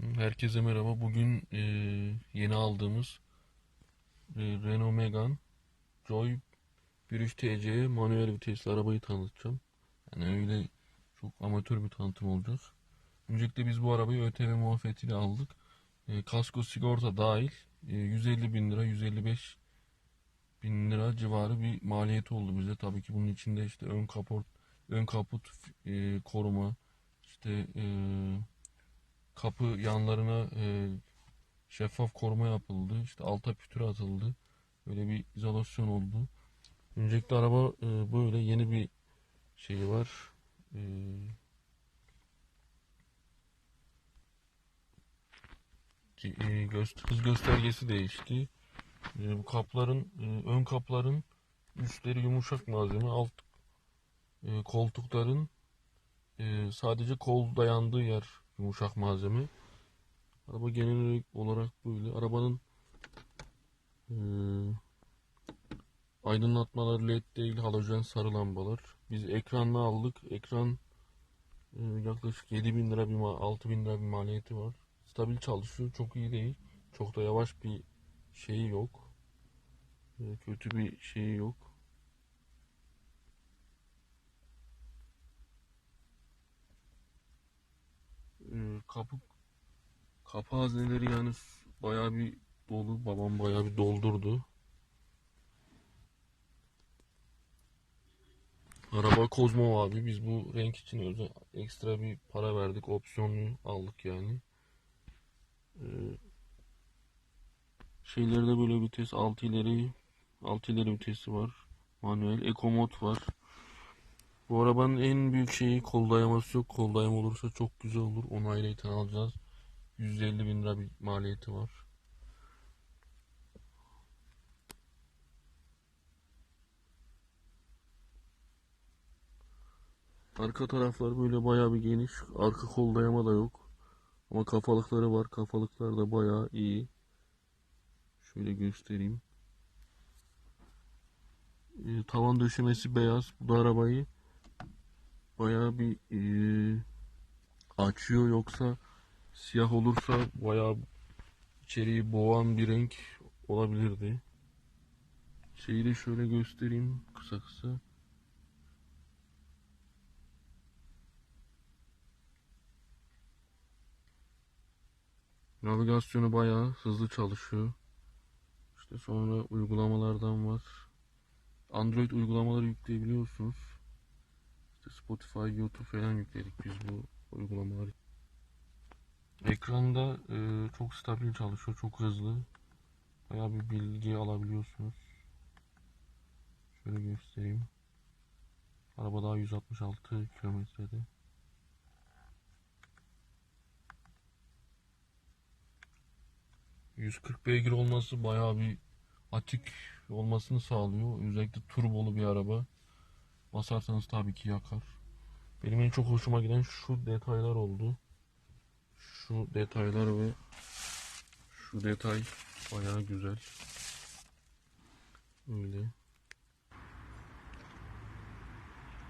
Herkese merhaba. Bugün e, yeni aldığımız e, Renault Megane Joy 1.3 TC manuel vitesli arabayı tanıtacağım. Yani öyle çok amatör bir tanıtım olacak. Öncelikle biz bu arabayı ÖTV muafiyetiyle aldık. E, kasko sigorta dahil e, 150 bin lira 155 bin lira civarı bir maliyeti oldu bize. Tabii ki bunun içinde işte ön kaput, ön kaput e, koruma, işte e, kapı yanlarına e, şeffaf koruma yapıldı. İşte alta pütür atıldı. Böyle bir izolasyon oldu. Öncelikle araba e, böyle yeni bir şeyi var. E, e, hız göstergesi değişti. E, bu kapların e, ön kapların üstleri yumuşak malzeme, alt koltukların sadece kol dayandığı yer yumuşak malzeme. Araba genel olarak böyle. Arabanın e, aydınlatmaları led değil halojen sarı lambalar. Biz ekranını aldık. Ekran e, yaklaşık 7000 lira bir ma- 6000 lira bir maliyeti var. Stabil çalışıyor. Çok iyi değil. Çok da yavaş bir şeyi yok. E, kötü bir şeyi yok. E, kapı kapı hazneleri yani bayağı bir dolu. Babam bayağı bir doldurdu. Araba Kozmo abi. Biz bu renk için özel ekstra bir para verdik. Opsiyonlu aldık yani. Ee, şeylerde böyle vites 6 ileri 6 ileri vitesi var. Manuel. Eco mod var. Bu arabanın en büyük şeyi kol dayaması yok. Kol olursa çok güzel olur. Onu ayrıyeten alacağız. 150 bin lira bir maliyeti var. Arka taraflar böyle bayağı bir geniş. Arka kol dayama da yok. Ama kafalıkları var. Kafalıklar da bayağı iyi. Şöyle göstereyim. Ee, tavan döşemesi beyaz. Bu da arabayı bayağı bir ee, açıyor. Yoksa siyah olursa bayağı içeriği boğan bir renk olabilirdi. Şeyi de şöyle göstereyim kısa kısa. Navigasyonu bayağı hızlı çalışıyor. İşte sonra uygulamalardan var. Android uygulamaları yükleyebiliyorsunuz. İşte Spotify, YouTube falan yükledik biz bu uygulamaları. Ekranda e, çok stabil çalışıyor, çok hızlı. Bayağı bir bilgi alabiliyorsunuz. Şöyle göstereyim. Araba daha 166 kilometrede. ...140 beygir olması bayağı bir atik olmasını sağlıyor. Özellikle turbolu bir araba. Basarsanız tabii ki yakar. Benim en çok hoşuma giden şu detaylar oldu. Şu detaylar ve şu detay bayağı güzel. Öyle.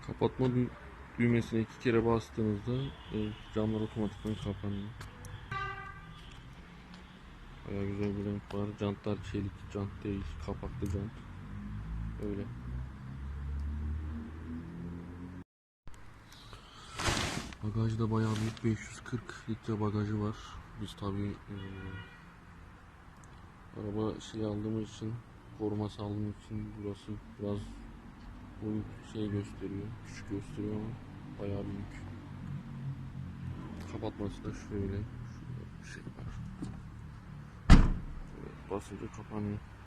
Kapatma dü- düğmesine iki kere bastığınızda e, camlar otomatikman kapanıyor. Bayağı güzel bir renk var. Jantlar çelik jant değil, kapaklı jant. Öyle. Bagajda bayağı büyük 540 litre bagajı var. Biz tabii e, araba şey aldığımız için koruması aldığımız için burası biraz boyut şey gösteriyor. Küçük gösteriyor ama bayağı büyük. Kapatması da şöyle. Şurada bir şey var. Evet, basınca kapanıyor.